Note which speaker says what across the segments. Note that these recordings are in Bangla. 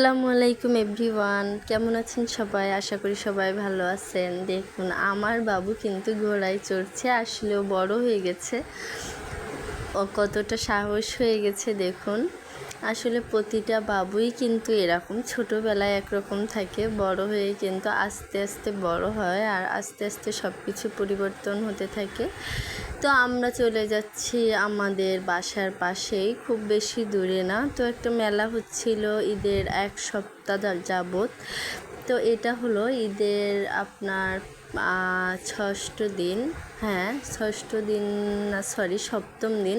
Speaker 1: আসসালামু আলাইকুম এভরিওয়ান। কেমন আছেন সবাই? আশা করি সবাই ভালো আছেন। দেখুন, আমার বাবু কিন্তু ঘোড়ায় চড়ছে, আসলেও বড় হয়ে গেছে। ও কতটা সাহস হয়ে গেছে, দেখুন। আসলে প্রতিটা বাবুই কিন্তু এরকম ছোটোবেলায় একরকম থাকে, বড় হয়ে কিন্তু আস্তে আস্তে বড় হয় আর আস্তে আস্তে সব কিছু পরিবর্তন হতে থাকে। তো আমরা চলে যাচ্ছি আমাদের বাসার পাশেই, খুব বেশি দূরে না। তো একটা মেলা হচ্ছিল ঈদের এক সপ্তাহ যাবত তো এটা হলো ঈদের আপনার ষষ্ঠ দিন হ্যাঁ ষষ্ঠ দিন না সরি সপ্তম দিন।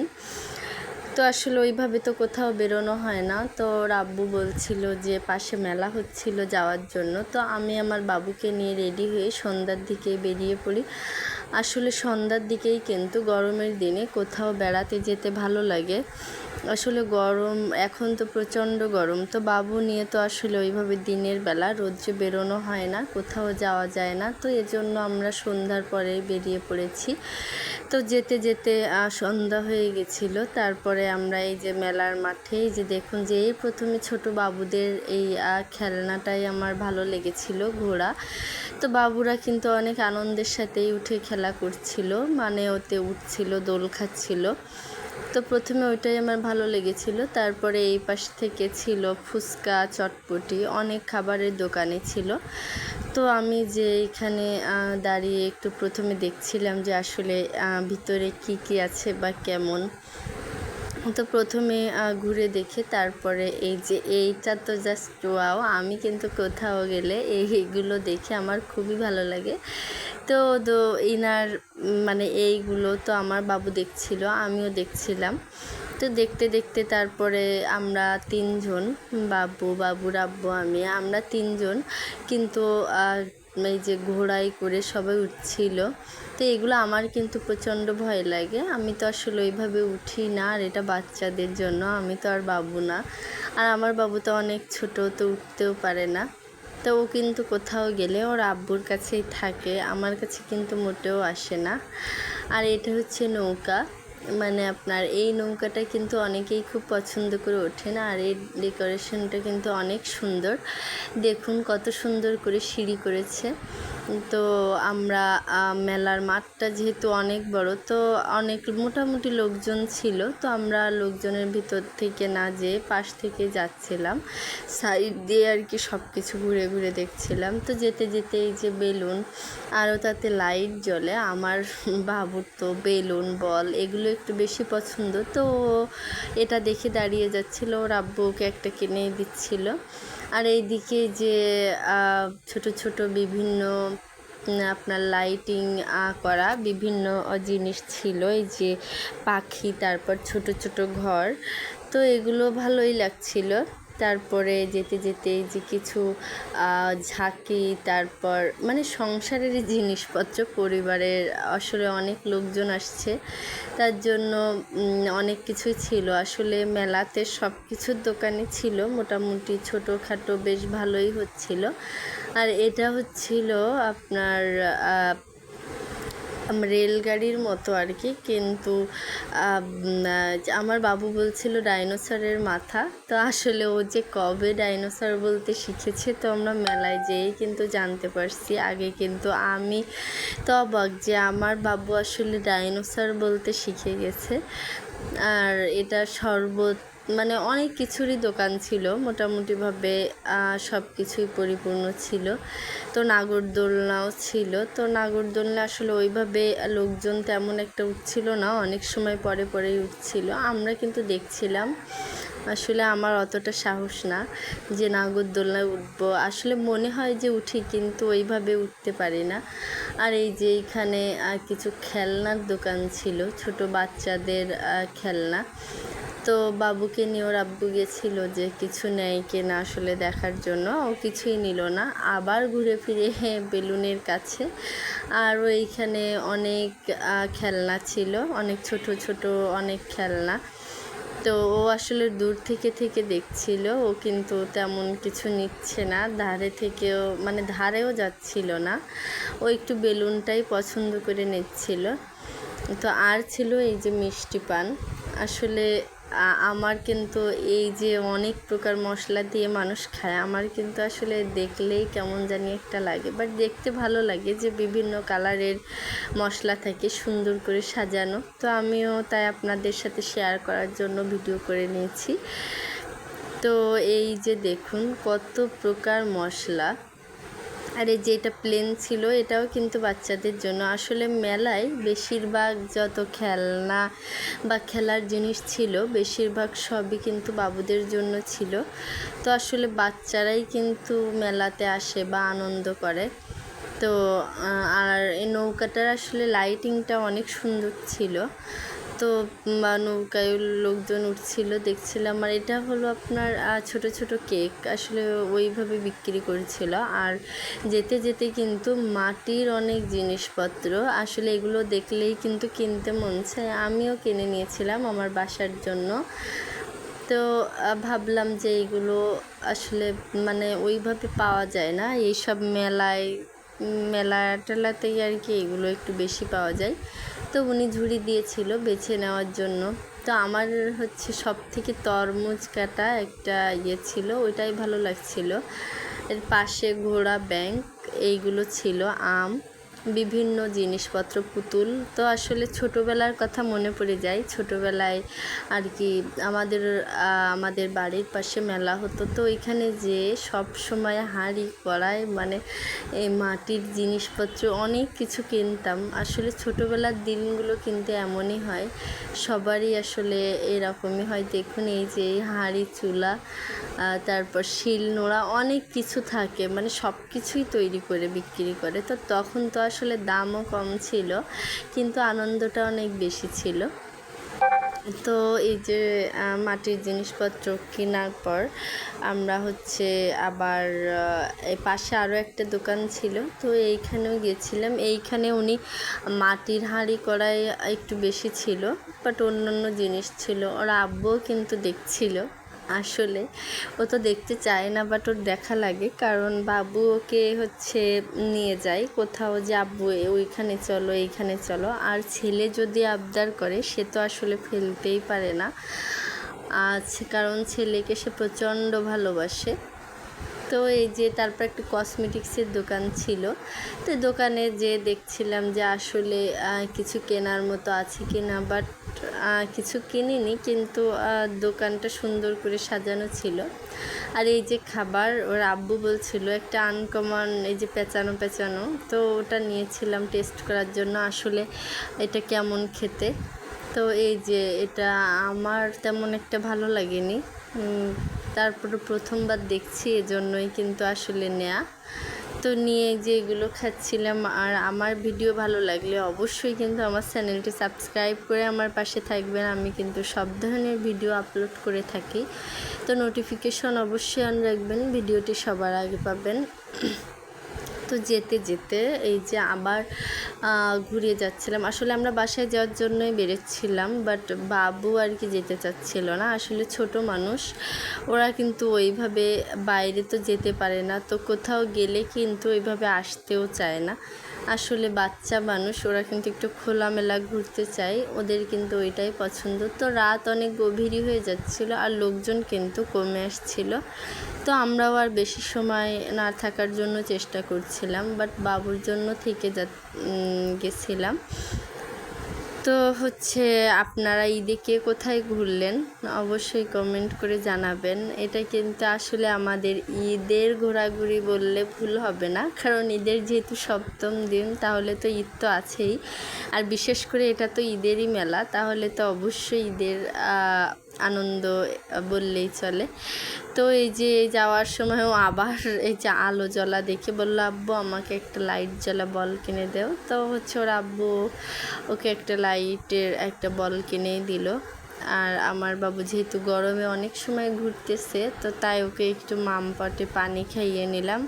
Speaker 1: তো আসলে ওইভাবে তো কোথাও বেরোনো হয় না। তো রাব্বু বলছিল যে পাশে মেলা হচ্ছিল যাওয়ার জন্য। তো আমি আমার বাবুকে নিয়ে রেডি হয়ে সন্ধ্যার দিকে বেরিয়ে পড়ি। আসলে সন্ধ্যার দিকেই কিন্তু গরমের দিনে কোথাও বেড়াতে যেতে ভালো লাগে। আসলে গরম, এখন তো প্রচণ্ড গরম। তো বাবু নিয়ে তো আসলে ওইভাবে দিনের বেলা রোদ্রে বেরোনো হয় না, কোথাও যাওয়া যায় না। তো এজন্য আমরা সন্ধ্যার পরে বেরিয়ে পড়েছি। তো যেতে যেতে সন্ধ্যা হয়ে গেছিল। তারপরে আমরা এই যে মেলার মাঠে, এই যে দেখুন যে এই প্রথমে ছোট বাবুদের এই খেলনাটাই আমার ভালো লেগেছিল ঘোড়া তো বাবুরা কিন্তু অনেক আনন্দের সাথেই উঠে খেলা করছিল মানে ওতে উঠছিল, দোল খাচ্ছিল। তো প্রথমে ওইটাই আমার ভালো লেগেছিল। তারপরে এই পাশ থেকে ছিল ফুচকা, চটপটি, অনেক খাবারের দোকানে ছিল। তো আমি যে এখানে দাঁড়িয়ে একটু প্রথমে দেখছিলাম যে আসলে ভিতরে কি কি আছে বা কেমন। তো প্রথমে ঘুরে দেখে তারপরে এই যে এইটা তো জাস্ট ওয়াও আমি কিন্তু কোথাও গেলে এইগুলো দেখে আমার খুবই ভালো লাগে। তো তো ইনার মানে এইগুলো তো আমার বাবু দেখছিল, আমিও দেখছিলাম। তো দেখতে দেখতে তারপরে আমরা তিনজন, বাবু, বাবুর আব্বু, আমি, আমরা তিনজন কিন্তু এই যে ঘোড়ায় করে সবাই উঠছিল। তো এগুলো আমার কিন্তু প্রচণ্ড ভয় লাগে। আমি তো আসলে ওইভাবে উঠি না, আর এটা বাচ্চাদের জন্য, আমি তো আর বাবু না। আর আমার বাবু তো অনেক ছোট, তো উঠতেও পারে না। তো ও কিন্তু কোথাও গেলে ওর আব্বুর কাছেই থাকে, আমার কাছে কিন্তু মোটেও আসে না। আর এটা হচ্ছে নৌকা। মানে আপনার এই নৌকাটা কিন্তু অনেকেই খুব পছন্দ করে ওঠেন আর এই ডেকোরেশনটা কিন্তু অনেক সুন্দর। দেখুন কত সুন্দর করে সিঁড়ি করেছে। তো আমরা মেলার মাঠটা যেহেতু অনেক বড়, তো অনেক মোটামুটি লোকজন ছিল, তো আমরা লোকজনের ভিতর থেকে না যেয়ে পাশ থেকে যাচ্ছিলাম। সাইড দিয়ে আর কি সব কিছু ঘুরে ঘুরে দেখছিলাম। তো যেতে যেতে এই যে বেলুন, আরও তাতে লাইট জ্বলে, আমার বাবুর তো বেলুন, বল, এগুলো একটু বেশি পছন্দ। তো এটা দেখে দাঁড়িয়ে যাচ্ছিল, ওর আব্বুকে একটা কিনে দিচ্ছিল। আর এইদিকে যে ছোট ছোট বিভিন্ন আপনার লাইটিং করা বিভিন্ন জিনিস ছিল। এই যে পাখি, তারপর ছোট ছোট ঘর। তো এগুলো ভালোই লাগছিল। তারপরে যেতে যেতে যে কিছু ঝাঁকি, তারপর মানে সংসারের জিনিসপত্র, পরিবারের আসলে অনেক লোকজন আসছে। তার জন্য অনেক কিছুই ছিল। আসলে মেলাতে সব কিছুর দোকানে ছিল। মোটামুটি ছোটোখাটো বেশ ভালোই হচ্ছিল। আর এটা হচ্ছিল আপনার রেলগাড়ির মতো আর কি। কিন্তু আমার বাবু বলছিল ডাইনোসরের মাথা। তো আসলে ও যে কবে ডাইনোসর বলতে শিখেছে তো আমরা মেলায় যেয়েই কিন্তু জানতে পারছি। আগে কিন্তু আমি তো অবাক যে আমার বাবু আসলে ডাইনোসর বলতে শিখে গেছে। আর এটা শরবত মানে অনেক কিছুরই দোকান ছিল, মোটামুটিভাবে সব কিছুই পরিপূর্ণ ছিল। তো নাগরদোলনাও ছিল। তো নাগরদোলনা আসলে ওইভাবে লোকজন তেমন একটা উঠছিল না, অনেক সময় পরে পরেই উঠছিল। আমরা কিন্তু দেখছিলাম, আসলে আমার অতটা সাহস না যে নাগরদোলনায় উঠবো। আসলে মনে হয় যে উঠি, কিন্তু ওইভাবে উঠতে পারি না। আর এই যে এইখানে কিছু খেলনার দোকান ছিল, ছোট বাচ্চাদের খেলনা। তো বাবুকে নিয়ে ওর আব্বু গেছিল যে কিছু নেয় কিনা আসলে দেখার জন্য। ও কিছুই নিল না। আবার ঘুরে ফিরে বেলুনের কাছে। আর এইখানে অনেক খেলনা ছিল। অনেক ছোট ছোট অনেক খেলনা। তো ও আসলে দূর থেকে থেকে দেখছিল। ও কিন্তু তেমন কিছু নিচ্ছে না। ধারে থেকেও মানে ধারেও যাচ্ছিল না। ও একটু বেলুনটাই পছন্দ করে নিচ্ছিল। তো আর ছিল এই যে মিষ্টি পান। আসলে আমার কিন্তু এই যে অনেক প্রকার মশলা দিয়ে মানুষ খায়, আমার কিন্তু আসলে দেখলেই কেমন জানি একটা লাগে। বাট দেখতে ভালো লাগে যে বিভিন্ন কালারের মশলা থাকে সুন্দর করে সাজানো। তো আমিও তাই আপনাদের সাথে শেয়ার করার জন্য ভিডিও করে নিয়েছি। তো এই যে দেখুন কত প্রকার মশলা। আর এই যে এটা প্লেন ছিল, এটাও কিন্তু বাচ্চাদের জন্য। আসলে মেলায় বেশিরভাগ যত খেলনা বা খেলার জিনিস ছিল, বেশিরভাগ সবই কিন্তু বাবুদের জন্য ছিল। তো আসলে বাচ্চারাই কিন্তু মেলাতে আসে বা আনন্দ করে। তো আর এই নৌকাটার আসলে লাইটিংটা অনেক সুন্দর ছিল। তো বা নৌকায় লোকজন উঠছিল, দেখছিলাম। আর এটা হলো আপনার ছোট ছোট কেক। আসলে ওইভাবে বিক্রি করছিল। আর যেতে যেতে কিন্তু মাটির অনেক জিনিসপত্র। আসলে এগুলো দেখলেই কিন্তু কিনতে মন চায়। আমিও কিনে নিয়েছিলাম আমার বাসার জন্য। তো ভাবলাম যে এগুলো আসলে মানে ওইভাবে পাওয়া যায় না। এইসব মেলায় মেলা টেলাতেই আর কি এগুলো একটু বেশি পাওয়া যায়। তো উনি ঝুড়ি দিয়েছিল বেছে নেওয়ার জন্য। তো আমার হচ্ছে সব থেকে তরমুজ কাটা একটা ইয়ে ছিল, ওইটাই ভালো লাগছিল। এর পাশে ঘোড়া ব্যাংক, এইগুলো ছিল, আম। বিভিন্ন জিনিসপত্র পুতুল। তো আসলে ছোটোবেলার কথা মনে পড়ে যায়। ছোটোবেলায় আর কি আমাদের আমাদের বাড়ির পাশে মেলা হতো। তো ওইখানে যে সব সময় হাঁড়ি, কড়াই মানে এই মাটির জিনিসপত্র, অনেক কিছু কিনতাম। আসলে ছোটোবেলার দিনগুলো কিন্তু এমনই হয়। সবারই আসলে এরকমই হয়। দেখুন এই যে হাঁড়ি, চুলা তারপর শিল নোড়া অনেক কিছু থাকে। মানে সব কিছুই তৈরি করে, বিক্রি করে। তো তখন তো আসলে দামও কম ছিল, কিন্তু আনন্দটা অনেক বেশি ছিল। তো এই যে মাটির জিনিসপত্র কেনার পর আমরা হচ্ছে আবার এই পাশে আরও একটা দোকান ছিল, তো এইখানেও গেছিলাম এইখানে উনি মাটির হাঁড়ি কড়াই একটু বেশি ছিল, বাট অন্যান্য জিনিস ছিল। ওর আব্বুও কিন্তু দেখছিল। আসলে। ও তো দেখতে চায় না বাট ওর দেখা লাগে, কারণ বাবু ওকে হচ্ছে নিয়ে যায়। কোথাও যে, আব্বু ওইখানে চলো, এইখানে চলো। আর ছেলে যদি আবদার করে, সে তো আসলে ফেলতেই পারে না। আজ, কারণ ছেলেকে সে প্রচণ্ড ভালোবাসে। তো এই যে তারপর একটা কসমেটিক্সের দোকান ছিল। তো দোকানে যে দেখছিলাম যে আসলে কিছু কেনার মতো আছে কি না বাট কিছু কিনিনি, কিন্তু দোকানটা সুন্দর করে সাজানো ছিল। আর এই যে খাবার, ওর আব্বু বলছিল একটা আনকমন এই যে পেঁচানো পেঁচানো, তো ওটা নিয়েছিলাম টেস্ট করার জন্য। আসলে এটা কেমন খেতে? তো এই যে এটা আমার তেমন একটা ভালো লাগেনি। তারপরে প্রথমবার দেখছি, এজন্যই কিন্তু আসলে নেয়া। তো নিয়ে যে এগুলো খাচ্ছিলাম, আর আমার ভিডিও ভালো লাগলে অবশ্যই কিন্তু আমার চ্যানেলটি সাবস্ক্রাইব করে আমার পাশে থাকবেন। আমি কিন্তু সব ধরনের ভিডিও আপলোড করে থাকি। তো নোটিফিকেশন অবশ্যই অন রাখবেন, ভিডিওটি সবার আগে পাবেন। তো যেতে যেতে এই যে আবার ঘুরিয়ে যাচ্ছিলাম। আসলে আমরা বাসায় যাওয়ার জন্যই বেরোচ্ছিলাম বাট বাবু আর কি যেতে চাচ্ছিল না। আসলে ছোট মানুষ, ওরা কিন্তু ওইভাবে বাইরে তো যেতে পারে না। তো কোথাও গেলে কিন্তু ওইভাবে আসতেও চায় না। আসলে বাচ্চা মানুষ, ওরা কিন্তু একটু খোলামেলা ঘুরতে চায়, ওদের কিন্তু ওইটাই পছন্দ। তো রাত অনেক গভীরই হয়ে যাচ্ছিল আর লোকজন কিন্তু কমে আসছিল। তো আমরাও আর বেশি সময় না থাকার জন্য চেষ্টা করছিলাম বাট বাবুর জন্য থেকে যা গেছিলাম। তো হচ্ছে আপনারা ঈদে কে কোথায় ঘুরলেন অবশ্যই কমেন্ট করে জানাবেন। এটা কিন্তু আসলে আমাদের ঈদের ঘোরাঘুরি বললে ভুল হবে না, কারণ ঈদের যেহেতু সপ্তম দিন তাহলে তো ঈদ তো আছেই। আর বিশেষ করে এটা তো ঈদেরই মেলা, তাহলে তো অবশ্যই ঈদের আনন্দ বললেই চলে। তো এই যে যাওয়ার সময়ও আবার এই যে আলো জ্বলা দেখে বলল, আব্বু, আমাকে একটা লাইট জ্বলা বল কিনে দেও। তো হচ্ছে ওর আব্বু ওকে একটা লাইটের একটা বল কিনেই দিল। আর আমার বাবু যেহেতু গরমে অনেক সময় ঘুরতেছে, তো তাই ওকে একটু মাম পটে পানি খাইয়ে নিলাম।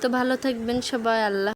Speaker 1: তো ভালো থাকবেন সবাই, আল্লাহ